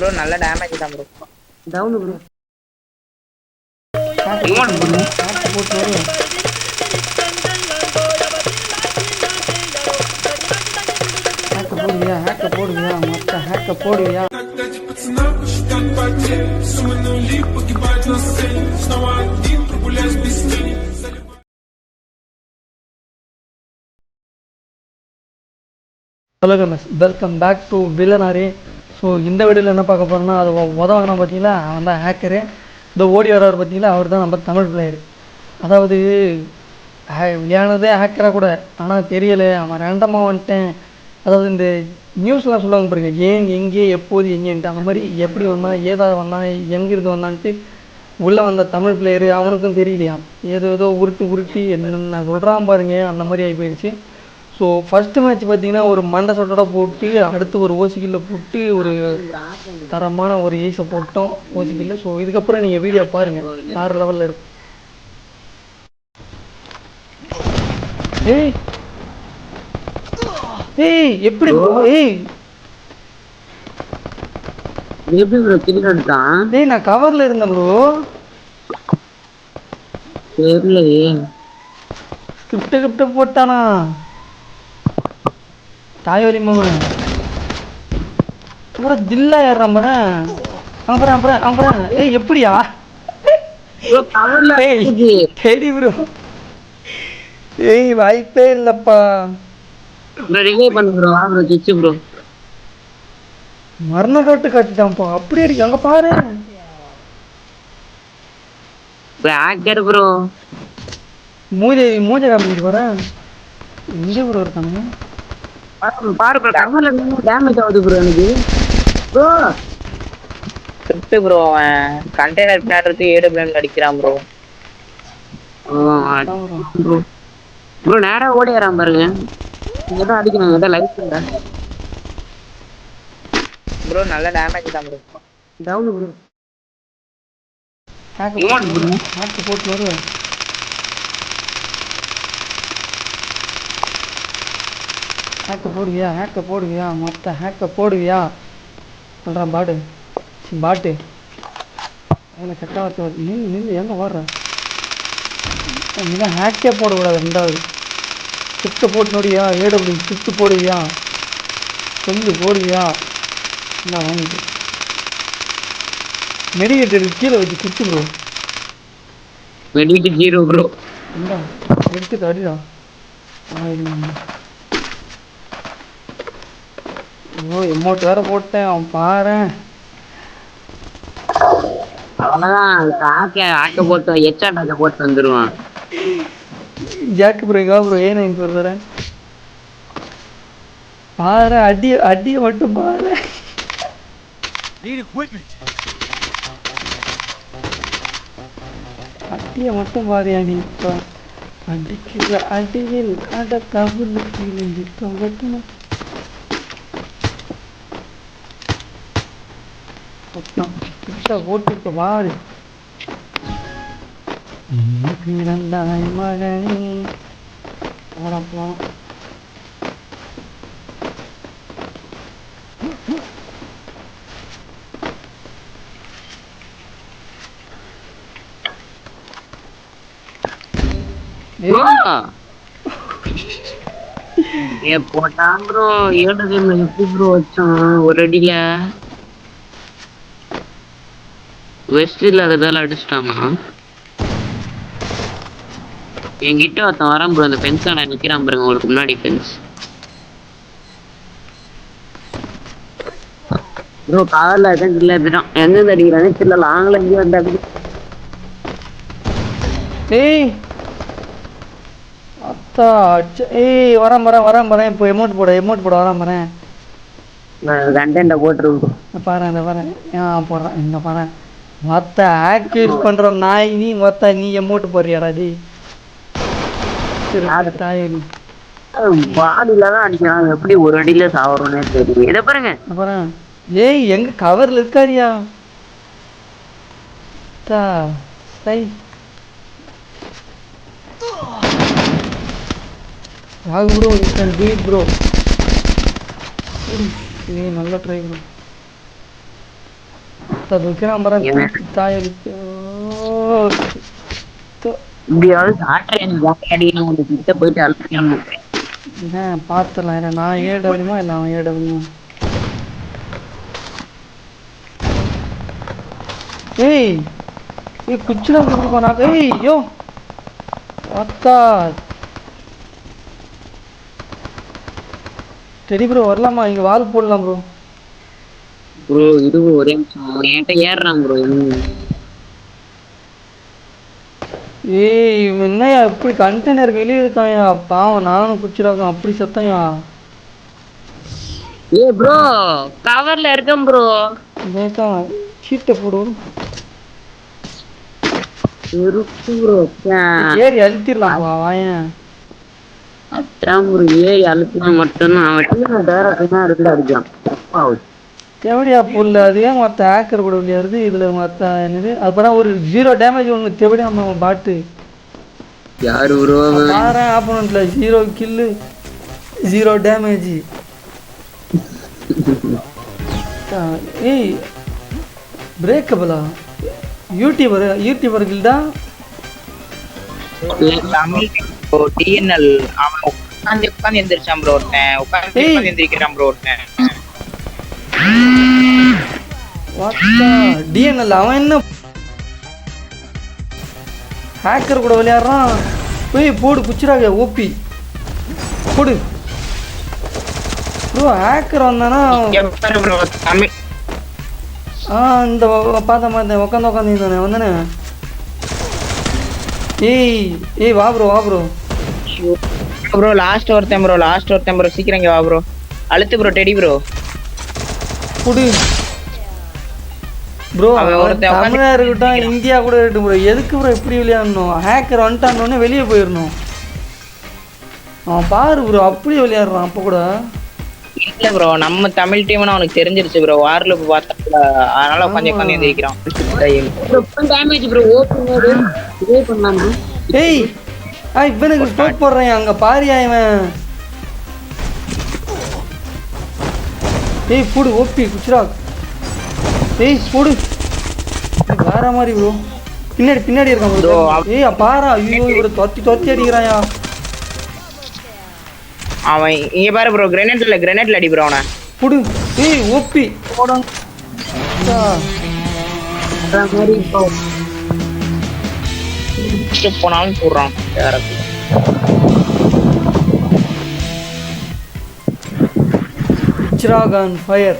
bro. நல்ல damage தான் bro down bro போடுவியா ஹேக்க போடுவியா மொத்த ஹேக்க போடுவியா hello guys welcome back to villain are so இந்த வீடியோவில் என்ன பார்க்க போகிறோம்னா அது உதவாங்கன்னா பார்த்தீங்களா அவன் தான் ஹேக்கரு இந்த ஓடி வர்றவர் பார்த்தீங்களா அவர் தான் நம்ம தமிழ் பிளேயர் அதாவது விளையாடுறதே ஹேக்கராக கூட. ஆனால் தெரியலை. அவன் ரேண்டமாக வந்துட்டேன். அதாவது இந்த நியூஸ்லாம் சொல்லுவாங்க பாருங்கள் ஏன் எங்கே எப்போது எங்கேன்ட்டு. அந்த மாதிரி எப்படி வந்தான் ஏதாவது வந்தான் எங்கேருந்து வந்தான்ட்டு உள்ளே வந்த தமிழ் பிளேயரு அவனுக்கும் தெரியலையா ஏதோ ஏதோ உருட்டி உருட்டி என்ன சொல்கிறான் பாருங்க. அந்த மாதிரி ஆகி போயிடுச்சு. ஸோ ஃபஸ்ட்டு மேட்ச் பார்த்தீங்கன்னா ஒரு மண்டை சொட்டோட போட்டு அடுத்து ஒரு ஓசிக்கில்ல போட்டு ஒரு தரமான ஒரு ஈஸை போட்டோம். ஓசிக்கில்ல. ஸோ இதுக்கப்புறம் நீங்கள் வீடியோ பாருங்கள் வேறு லெவலில் இருக்கும் ஏய்! ஏய் எப்படி ஏய்! எப்படி ப்ரோ கில் எடுத்தான் டேய் நான் கவரில் இருந்தேன் ப்ரோ தெரியலையே. ஸ்கிரிப்ட் கிரிப்ட போட்டானா? தாயோலி மகன் அப்புறம் தில்லா அப்புறம் அப்புறம் ஏய் எப்படியா? ப்ரோ தேடி ப்ரோ. ஏய் வாய்ப்பே இல்லப்பா. ப்ரோ ரிவே பண்ணு ப்ரோ. வா ப்ரோ கிச்சு ப்ரோ. மரண தோட்டு காட்டிட்டான்ப்பா. அப்படி அடிக்க அங்க பாரு. Bro hacker bro. மூஜை மூஜை காமிச்சிட்டு வரேன் எங்கே ப்ரோ இருக்காங்க? பாரு ப்ரோ நின்னு டேமேஜ் ஆகுது ப்ரோ எனக்கு. ப்ரோ ஸ்கிரிப்ட் ப்ரோ அவன் கண்டெய்னர் பின்னாடி இருக்கு ஏடபிள்யூஎம் அடிக்கிறான் ப்ரோ ப்ரோ ப்ரோ நேரா ஓடி வரான் பாருங்க. இங்க தான் அடிக்கணும் இங்க லைஃப் இல்ல ப்ரோ நல்ல டேமேஜ் தான் ப்ரோ டவுன் ப்ரோ. ஹேக்கு போட்டு வருவேன். ஹேக்க போடுவியா ஹேக்க போடுவியா மொத்த ஹேக்க போடுவியா? சொல்கிறான் பாடு. பாட்டு. அதில் கெட்ட வார்த்தை வருது. நின்று நின்று எங்கே வர்ற நீ தான் ஹேக்கே போடக்கூடாது ரெண்டாவது. ஸ்கிரிப்ட் போட்டு நோடியா ஏடபிள்யூ ஸ்கிரிப்ட் போடுவியா? சொல்லு போடுவியா? என்ன வாங்கிட்டு மெடிக்கேட்டர் கீழே வச்சு குத்து ப்ரோ வெடிட்டு ஜீரோ ப்ரோ இந்தா எடுத்து தடிடா ஐயோ எமௌண்ட் வேற போட்டேன் அவன் காக்க ஆக்க போட்டு எச்சா டாக்க போட்டு வந்துருவான். ஜாக்கு ப்ரோ எங்கா ப்ரோ ஏன் நான் சொல்கிறேன் பாரு அடி அடியை மட்டும் பாரு. அடியை மட்டும் பாரியா நீ இப்போ? அடிக்கிற அடியில் அட போட்டு இப்போ பாரு பிறந்தாய் மகனே போடப்போம் ஏ போட்டான் ப்ரோ ஏழு எப்படி ப்ரோ வச்சான் ஒரு அடியில வெஸ்ட் இல்லாததால அடிச்சிட்டாமா என்கிட்ட ஒருத்தன் வரான் ப்ரோ அந்த ஃபென்ஸ் ஆன நிக்கிறான் பாருங்க உங்களுக்கு முன்னாடி ஃபென்ஸ் ப்ரோ கார்ல எதுவும் இல்லை அப்படிதான் எங்க அடிக்கிறானே தெரியல லாங்ல எங்கேயும் வந்து அடி ஏய்! அத்தா அச்ச ஏய் வரேன் வரேன் வரேன் வரேன். இப்போ எமௌண்ட் போட எமௌண்ட் போட வரேன் வரேன் கண்டென்ட்டை போட்டுருவோம் பாரு இந்த பாரு. ஆ போடுறேன் இந்த பாரு. மொத்த ஆக் யூஸ் பண்ணுற நாய் நீ மொத்த நீ எமௌண்ட் போடுறியாடா டி சரி பாடியில தான் அடிக்கிறான் எப்படி ஒரு அடியில சாவறோம்னே தெரியல. இதை பாருங்க. பாரு ஏய் எங்க கவரில் இருக்காரியா? தா சை. Rahu bro you can do it bro ஏய் நல்ல ட்ரை ப்ரோ ஒருத்தர் இருக்கிறான் பாரு? தாயடிச்சு இப்படியாவது ஆட்டர் எனக்கு அடிக்கணும் உங்க கிட்ட போயிட்டு அழுத்தணும் ஏன் பார்த்துடலாம் இரு. நான் ஏடு அப்படிமா இல்லை அவன் ஏடு அப்படிமா ஏய் ஏய் குச்சில கொடுப்பானா ஏய் யோ. அக்கா சரி ப்ரோ வரலாமா? இங்க வால் போடலாம் ப்ரோ ப்ரோ இது ஒரே என்கிட்ட ஏறுறான் ப்ரோ ஏய் இவன் என்னய்யா இப்படி கண்டெய்னர் வெளியே இருக்காயா பாவம் நானும் குச்சிராக்கம். அப்படி சத்தம்யா ஏ ப்ரோ கவர்ல இருக்கேன் ப்ரோ கேட்காம சீட்டை போடுவோம் இருக்கு ப்ரோ ஏறி அழுத்திடலாம் வாயன். அதான் ப்ரோ ஏறி அழுத்தினா மட்டும்தான் அவன் டீம் டேரக்டா இருக்குல அடிக்கிறான். தப்பாவுது எப்படியா புல்ல அது ஏன் மற்ற ஹேக்கர் கூட முடியாது? இதுல மற்ற என்னது? அப்பதான் ஒரு ஜீரோ டேமேஜ் ஒன்று எப்படி நம்ம பாட்டு. யாரு ப்ரோ பாரு ஆப்போனண்ட்ல ஜீரோ கில்லு ஜீரோ டேமேஜ் ஏய் பிரேக்கபிளா யூடியூபர் யூடியூபர் கில்டா தமிழ் ப்ரோ டிஎன்எல் அவன் உட்காந்து உட்காந்து எந்திரிச்சான் ப்ரோ ஒருத்தன். உட்காந்து எந்திரிக்கிறான் ப்ரோ ஒருத்தன். டிஎன்எல் அவன் என்ன? ஹேக்கர் கூட விளையாடுறான். போய் போடு குச்சிராக ஓபி போடு. ப்ரோ ஹேக்கர் வந்தானா? ஆ இந்த பார்த்தேன் பார்த்தேன் உட்காந்து உட்காந்து இருந்தானே வந்தானே ஏய் ஏய் வா ப்ரோ வா ப்ரோ ப்ரோ லாஸ்ட் ஒருத்தன் ப்ரோ லாஸ்ட் ஒருத்தன் ப்ரோ சீக்கிரம் இங்க வா ப்ரோ அழுத்து ப்ரோ டெடி ப்ரோ புடு. ப்ரோ தமிழா இருக்கட்டும் இந்தியா கூட இருக்கட்டும் ப்ரோ எதுக்கு ப்ரோ இப்படி விளையாடணும்? ஹேக்கர் வந்துட்டான்னொடனே வெளியே போயிடணும். அவன் பாரு ப்ரோ அப்படியே விளையாடுறான் அப்போ கூட. இல்ல ப்ரோ நம்ம தமிழ் டீம்னு அவனுக்கு தெரிஞ்சிருச்சு ப்ரோ வார்ல பார்த்தா அதனால உட்காந்து உட்காந்து எந்திரிக்கிறான். டேமேஜ் ப்ரோ ஓப்பன் இதே பண்ணலாம் bro. ஏய் ஆ இவனுக்கு ஸ்டோக் போடுறேன். அங்க பாரியா இவன். ஏய் போடு ஓபி குச்சிராக் ஏய் போடு. வேற மாதிரி ப்ரோ பின்னாடி பின்னாடி இருக்கான் ப்ரோ ஏய் பாரா. ஐயோ இவரை தொத்தி தொத்தி அடிக்கிறாயா? அவன் இங்க பாரு ப்ரோ கிரனேட்ல கிரனேட்ல அடி ப்ரோ அவனை. புடு. ஏய் ஓபி அதான் மாதிரி இப்போ. சுட்டு போனாலும் போடுறான். குச்சிராக் ஆன் ஃபயர்